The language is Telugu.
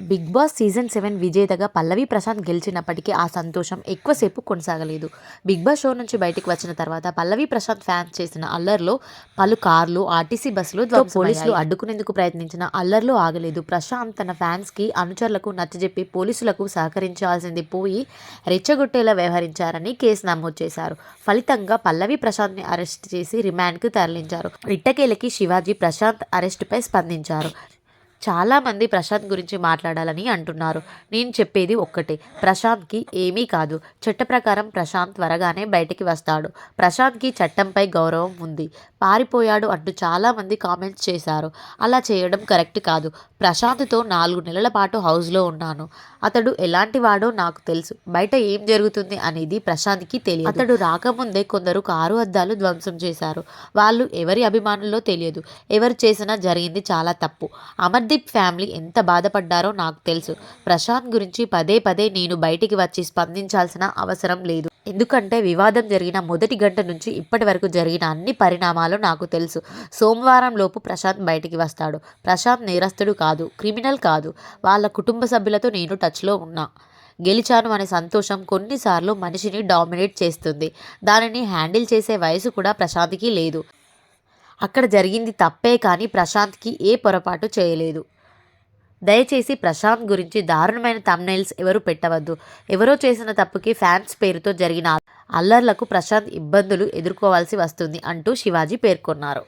బిగ్ బాస్ సీజన్ సెవెన్ విజేతగా పల్లవి ప్రశాంత్ గెలిచినప్పటికీ ఆ సంతోషం ఎక్కువసేపు కొనసాగలేదు. బిగ్ బాస్ షో నుంచి బయటికి వచ్చిన తర్వాత పల్లవి ప్రశాంత్ ఫ్యాన్స్ చేసిన అల్లర్లో పలు కార్లు ఆర్టీసీ బస్సులు. పోలీసులు అడ్డుకునేందుకు ప్రయత్నించిన అల్లర్లు ఆగలేదు. ప్రశాంత్ తన ఫ్యాన్స్కి అనుచరులకు నచ్చజెప్పి పోలీసులకు సహకరించాల్సింది పోయి రెచ్చగొట్టేలా వ్యవహరించారని కేసు నమోదు చేశారు. ఫలితంగా పల్లవి ప్రశాంత్ని అరెస్ట్ చేసి రిమాండ్కు తరలించారు. ఇట్టకేలకి శివాజీ ప్రశాంత్ అరెస్టుపై స్పందించారు. చాలామంది ప్రశాంత్ గురించి మాట్లాడాలని అంటున్నారు. నేను చెప్పేది ఒక్కటే. ప్రశాంత్కి ఏమీ కాదు. చట్ట ప్రకారం ప్రశాంత్ త్వరగానే బయటికి వస్తాడు. ప్రశాంత్కి చట్టంపై గౌరవం ఉంది. పారిపోయాడు అంటూ చాలామంది కామెంట్స్ చేశారు. అలా చేయడం కరెక్ట్ కాదు. ప్రశాంత్తో నాలుగు నెలల పాటు హౌస్లో ఉన్నాను. అతడు ఎలాంటి వాడో నాకు తెలుసు. బయట ఏం జరుగుతుంది అనేది ప్రశాంత్కి తెలియదు. అతడు రాకముందే కొందరు కారు అద్దాలు ధ్వంసం చేశారు. వాళ్ళు ఎవరి అభిమానుల్లో తెలియదు. ఎవరు చేసినా జరిగింది చాలా తప్పు. అమర్ది అమర్దీప్ ఫ్యామిలీ ఎంత బాధపడ్డారో నాకు తెలుసు. ప్రశాంత్ గురించి పదే పదే నేను బయటికి వచ్చి స్పందించాల్సిన అవసరం లేదు. ఎందుకంటే వివాదం జరిగిన మొదటి గంట నుంచి ఇప్పటి వరకు జరిగిన అన్ని పరిణామాలు నాకు తెలుసు. సోమవారం లోపు ప్రశాంత్ బయటికి వస్తాడు. ప్రశాంత్ నేరస్తుడు కాదు క్రిమినల్ కాదు. వాళ్ళ కుటుంబ సభ్యులతో నేను టచ్లో ఉన్నా. గెలిచాను అనే సంతోషం కొన్నిసార్లు మనిషిని డామినేట్ చేస్తుంది. దానిని హ్యాండిల్ చేసే వయసు కూడా ప్రశాంత్కి లేదు. అక్కడ జరిగింది తప్పే కానీ ప్రశాంత్కి ఏ పొరపాటు చేయలేదు. దయచేసి ప్రశాంత్ గురించి దారుణమైన తమ్నైల్స్ ఎవరు పెట్టవద్దు. ఎవరో చేసిన తప్పుకి ఫ్యాన్స్ పేరుతో జరిగిన అల్లర్లకు ప్రశాంత్ ఇబ్బందులు ఎదుర్కోవాల్సి వస్తుంది అంటూ శివాజీ పేర్కొన్నారు.